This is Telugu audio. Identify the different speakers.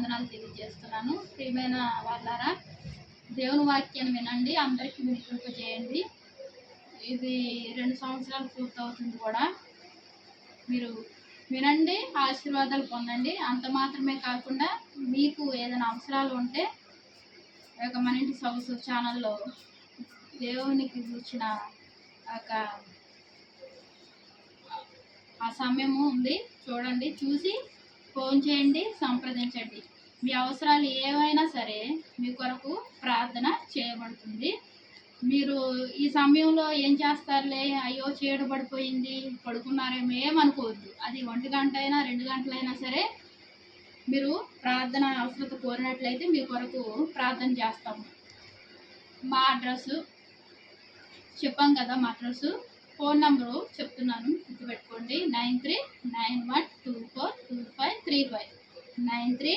Speaker 1: వందనాలు తెలియజేస్తున్నాను. ప్రియమైన వాళ్ళారా దేవుని వాక్యాన్ని వినండి అందరికీ మీరు కృప చేయండి. ఇది రెండు సంవత్సరాలు పూర్తవుతుంది కూడా. మీరు వినండి ఆశీర్వాదాలు పొందండి. అంత మాత్రమే కాకుండా మీకు ఏదైనా అవసరాలు ఉంటే ఒక మన ఇంటి సొగసు ఛానల్లో దేవునికి కూర్చిన ఒక ఆ సమయము ఉంది. చూడండి చూసి ఫోన్ చేయండి సంప్రదించండి. మీ అవసరాలు ఏవైనా సరే మీ కొరకు ప్రార్థన చేయబడుతుంది. మీరు ఈ సమయంలో ఏం చేస్తారులే? అయ్యో చీడ పడిపోయింది పడుకున్నారేమో ఏమనుకోవద్దు అది ఒంటి గంట అయినా రెండు గంటలైనా సరే మీరు ప్రార్థన అవసరత కోరినట్లయితే మీ కొరకు ప్రార్థన చేస్తాము. మా అడ్రస్ చెప్పాం కదా మా అడ్రస్ ఫోన్ నంబరు చెప్తున్నాను గుర్తుపెట్టుకోండి. Nine three nine one two three five. Nine three.